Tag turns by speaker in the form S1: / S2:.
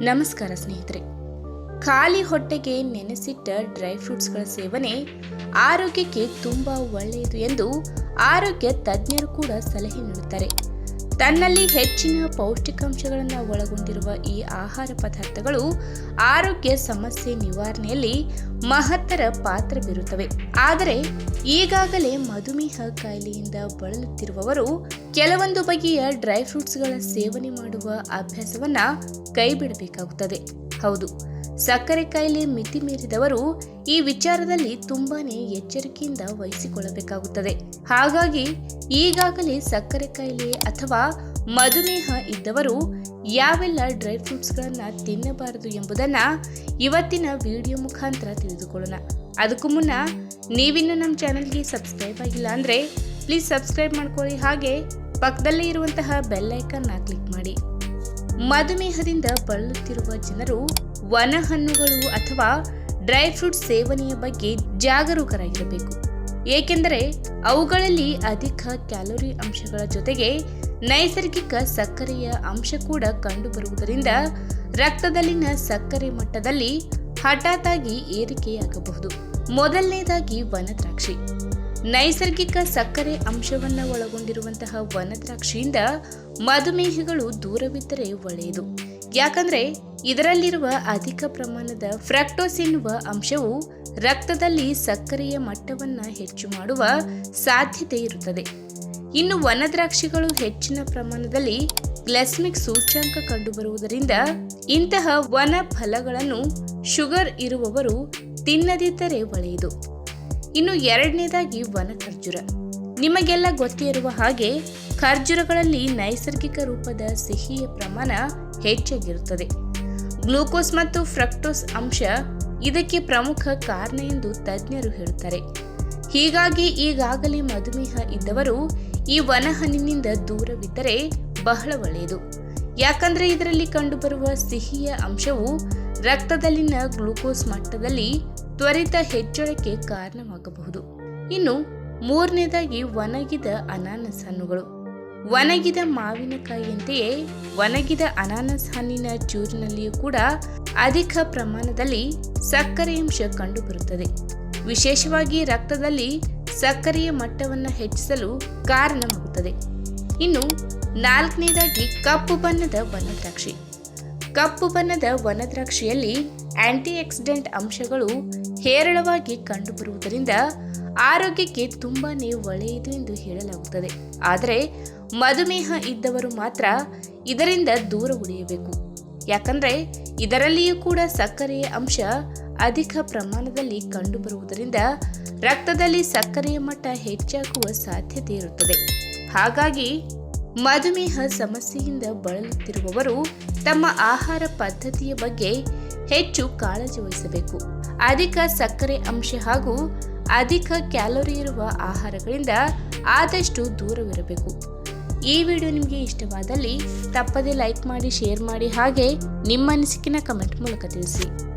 S1: ನಮಸ್ಕಾರ ಸ್ನೇಹಿತರೆ. ಖಾಲಿ ಹೊಟ್ಟೆಗೆ ನೆನೆಸಿಟ್ಟ ಡ್ರೈ ಫ್ರೂಟ್ಸ್ಗಳ ಸೇವನೆ ಆರೋಗ್ಯಕ್ಕೆ ತುಂಬಾ ಒಳ್ಳೆಯದು ಎಂದು ಆರೋಗ್ಯ ತಜ್ಞರು ಕೂಡ ಸಲಹೆ ನೀಡುತ್ತಾರೆ. ತನ್ನಲ್ಲಿ ಹೆಚ್ಚಿನ ಪೌಷ್ಟಿಕಾಂಶಗಳನ್ನು ಒಳಗೊಂಡಿರುವ ಈ ಆಹಾರ ಪದಾರ್ಥಗಳು ಆರೋಗ್ಯ ಸಮಸ್ಯೆ ನಿವಾರಣೆಯಲ್ಲಿ ಮಹತ್ತರ ಪಾತ್ರ ಬೀರುತ್ತವೆ. ಆದರೆ ಈಗಾಗಲೇ ಮಧುಮೇಹ ಕಾಯಿಲೆಯಿಂದ ಬಳಲುತ್ತಿರುವವರು ಕೆಲವೊಂದು ಬಗೆಯ ಡ್ರೈ ಫ್ರೂಟ್ಸ್ಗಳ ಸೇವನೆ ಮಾಡುವ ಅಭ್ಯಾಸವನ್ನ ಕೈಬಿಡಬೇಕಾಗುತ್ತದೆ. ಹೌದು. ಸಕ್ಕರೆ ಕಾಯಿಲೆ ಮಿತಿ ಮೀರಿದವರು ಈ ವಿಚಾರದಲ್ಲಿ ತುಂಬಾನೇ ಎಚ್ಚರಿಕೆಯಿಂದ ವಹಿಸಿಕೊಳ್ಳಬೇಕಾಗುತ್ತದೆ. ಹಾಗಾಗಿ ಈಗಾಗಲೇ ಸಕ್ಕರೆ ಕಾಯಿಲೆ ಅಥವಾ ಮಧುಮೇಹ ಇದ್ದವರು ಯಾವೆಲ್ಲ ಡ್ರೈ ಫ್ರೂಟ್ಸ್ಗಳನ್ನು ತಿನ್ನಬಾರದು ಎಂಬುದನ್ನ ಇವತ್ತಿನ ವಿಡಿಯೋ ಮುಖಾಂತರ ತಿಳಿದುಕೊಳ್ಳೋಣ. ಅದಕ್ಕೂ ಮುನ್ನ ನೀವಿನ್ನು ನಮ್ಮ ಚಾನೆಲ್ಗೆ ಸಬ್ಸ್ಕ್ರೈಬ್ ಆಗಿಲ್ಲ ಅಂದ್ರೆ ಪ್ಲೀಸ್ ಸಬ್ಸ್ಕ್ರೈಬ್ ಮಾಡ್ಕೊಳ್ಳಿ. ಹಾಗೆ ಪಕ್ಕದಲ್ಲೇ ಇರುವಂತಹ ಐಕನ್ನ ಕ್ಲಿಕ್ ಮಾಡಿ. ಮಧುಮೇಹದಿಂದ ಬಳಲುತ್ತಿರುವ ಜನರು ವನ ಹಣ್ಣುಗಳು ಅಥವಾ ಡ್ರೈ ಫ್ರೂಟ್ ಸೇವನೆಯ ಬಗ್ಗೆ ಜಾಗರೂಕರಾಗಿರಬೇಕು. ಏಕೆಂದರೆ ಅವುಗಳಲ್ಲಿ ಅಧಿಕ ಕ್ಯಾಲೋರಿ ಅಂಶಗಳ ಜೊತೆಗೆ ನೈಸರ್ಗಿಕ ಸಕ್ಕರೆಯ ಅಂಶ ಕೂಡ ಕಂಡುಬರುವುದರಿಂದ ರಕ್ತದಲ್ಲಿನ ಸಕ್ಕರೆ ಮಟ್ಟದಲ್ಲಿ ಹಠಾತ್ತಾಗಿ ಏರಿಕೆಯಾಗಬಹುದು. ಮೊದಲನೇದಾಗಿ ವನದ್ರಾಕ್ಷಿ. ನೈಸರ್ಗಿಕ ಸಕ್ಕರೆ ಅಂಶವನ್ನು ಒಳಗೊಂಡಿರುವಂತಹ ವನದ್ರಾಕ್ಷಿಯಿಂದ ಮಧುಮೇಹಿಗಳು ದೂರವಿದ್ದರೆ ಒಳ್ಳೆಯದು. ಯಾಕಂದ್ರೆ ಇದರಲ್ಲಿರುವ ಅಧಿಕ ಪ್ರಮಾಣದ ಫ್ರಕ್ಟೋಸ್ ಎನ್ನುವ ಅಂಶವು ರಕ್ತದಲ್ಲಿ ಸಕ್ಕರೆಯ ಮಟ್ಟವನ್ನ ಹೆಚ್ಚು ಮಾಡುವ ಸಾಧ್ಯತೆ ಇರುತ್ತದೆ. ಇನ್ನು ವನದ್ರಾಕ್ಷಿಗಳು ಹೆಚ್ಚಿನ ಪ್ರಮಾಣದಲ್ಲಿ ಗ್ಲೆಸ್ಮಿಕ್ ಸೂಚ್ಯಂಕ ಕಂಡುಬರುವುದರಿಂದ ಇಂತಹ ವನ ಫಲಗಳನ್ನು ಶುಗರ್ ಇರುವವರು ತಿನ್ನದಿದ್ದರೆ ಒಳ್ಳೆಯದು. ಇನ್ನು ಎರಡನೇದಾಗಿ ವನ ಖರ್ಜೂರ ನಿಮಗೆಲ್ಲ ಗೊತ್ತಿರುವ ಹಾಗೆ ಖರ್ಜುರಗಳಲ್ಲಿ ನೈಸರ್ಗಿಕ ರೂಪದ ಸಿಹಿಯ ಪ್ರಮಾಣ ಹೆಚ್ಚಾಗಿರುತ್ತದೆ. ಗ್ಲೂಕೋಸ್ ಮತ್ತು ಫ್ರಕ್ಟೋಸ್ ಅಂಶ ಇದಕ್ಕೆ ಪ್ರಮುಖ ಕಾರಣ ಎಂದು ತಜ್ಞರು ಹೇಳುತ್ತಾರೆ. ಹೀಗಾಗಿ ಈಗಾಗಲೇ ಮಧುಮೇಹ ಇದ್ದವರು ಈ ವನಹಣ್ಣಿನಿಂದ ದೂರವಿದ್ದರೆ ಬಹಳ ಒಳ್ಳೆಯದು. ಯಾಕಂದ್ರೆ ಇದರಲ್ಲಿ ಕಂಡುಬರುವ ಸಿಹಿಯ ಅಂಶವು ರಕ್ತದಲ್ಲಿನ ಗ್ಲೂಕೋಸ್ ಮಟ್ಟದಲ್ಲಿ ತ್ವರಿತ ಹೆಚ್ಚಳಕ್ಕೆ ಕಾರಣವಾಗಬಹುದು. ಇನ್ನು ಮೂರನೇದಾಗಿ ಒಣಗಿದ ಅನಾನಸ್ ಹಣ್ಣುಗಳು. ಒಣಗಿದ ಮಾವಿನಕಾಯಿಯಂತೆಯೇ ಒಣಗಿದ ಅನಾನಸ್ ಹಣ್ಣಿನ ಚೂರಿನಲ್ಲಿಯೂ ಕೂಡ ಅಧಿಕ ಪ್ರಮಾಣದಲ್ಲಿ ಸಕ್ಕರೆ ಅಂಶ ಕಂಡುಬರುತ್ತದೆ. ವಿಶೇಷವಾಗಿ ರಕ್ತದಲ್ಲಿ ಸಕ್ಕರೆಯ ಮಟ್ಟವನ್ನು ಹೆಚ್ಚಿಸಲು ಕಾರಣವಾಗುತ್ತದೆ. ಇನ್ನು ನಾಲ್ಕನೇದಾಗಿ ಕಪ್ಪು ಬಣ್ಣದ ವನದ್ರಾಕ್ಷಿ. ಕಪ್ಪು ಬಣ್ಣದ ವನದ್ರಾಕ್ಷಿಯಲ್ಲಿ ಆಂಟಿ ಆಕ್ಸಿಡೆಂಟ್ ಅಂಶಗಳು ಹೇರಳವಾಗಿ ಕಂಡುಬರುವುದರಿಂದ ಆರೋಗ್ಯಕ್ಕೆ ತುಂಬಾನೇ ಒಳ್ಳೆಯದು ಎಂದು ಹೇಳಲಾಗುತ್ತದೆ. ಆದರೆ ಮಧುಮೇಹ ಇದ್ದವರು ಮಾತ್ರ ಇದರಿಂದ ದೂರ ಉಳಿಯಬೇಕು. ಯಾಕಂದ್ರೆ ಇದರಲ್ಲಿಯೂ ಕೂಡ ಸಕ್ಕರೆಯ ಅಂಶ ಅಧಿಕ ಪ್ರಮಾಣದಲ್ಲಿ ಕಂಡುಬರುವುದರಿಂದ ರಕ್ತದಲ್ಲಿ ಸಕ್ಕರೆಯ ಮಟ್ಟ ಹೆಚ್ಚಾಗುವ ಸಾಧ್ಯತೆ ಇರುತ್ತದೆ. ಹಾಗಾಗಿ ಮಧುಮೇಹ ಸಮಸ್ಯೆಯಿಂದ ಬಳಲುತ್ತಿರುವವರು ತಮ್ಮ ಆಹಾರ ಪದ್ಧತಿಯ ಬಗ್ಗೆ ಹೆಚ್ಚು ಕಾಳಜಿ ವಹಿಸಬೇಕು. ಅಧಿಕ ಸಕ್ಕರೆ ಅಂಶ ಹಾಗೂ ಅಧಿಕ ಕ್ಯಾಲೋರಿ ಇರುವ ಆಹಾರಗಳಿಂದ ಆದಷ್ಟು ದೂರವಿರಬೇಕು. ಈ ವಿಡಿಯೋ ನಿಮಗೆ ಇಷ್ಟವಾದಲ್ಲಿ ತಪ್ಪದೇ ಲೈಕ್ ಮಾಡಿ, ಶೇರ್ ಮಾಡಿ ಹಾಗೆ ನಿಮ್ಮ ಅನಿಸಿಕೆನ ಕಮೆಂಟ್ ಮೂಲಕ ತಿಳಿಸಿ.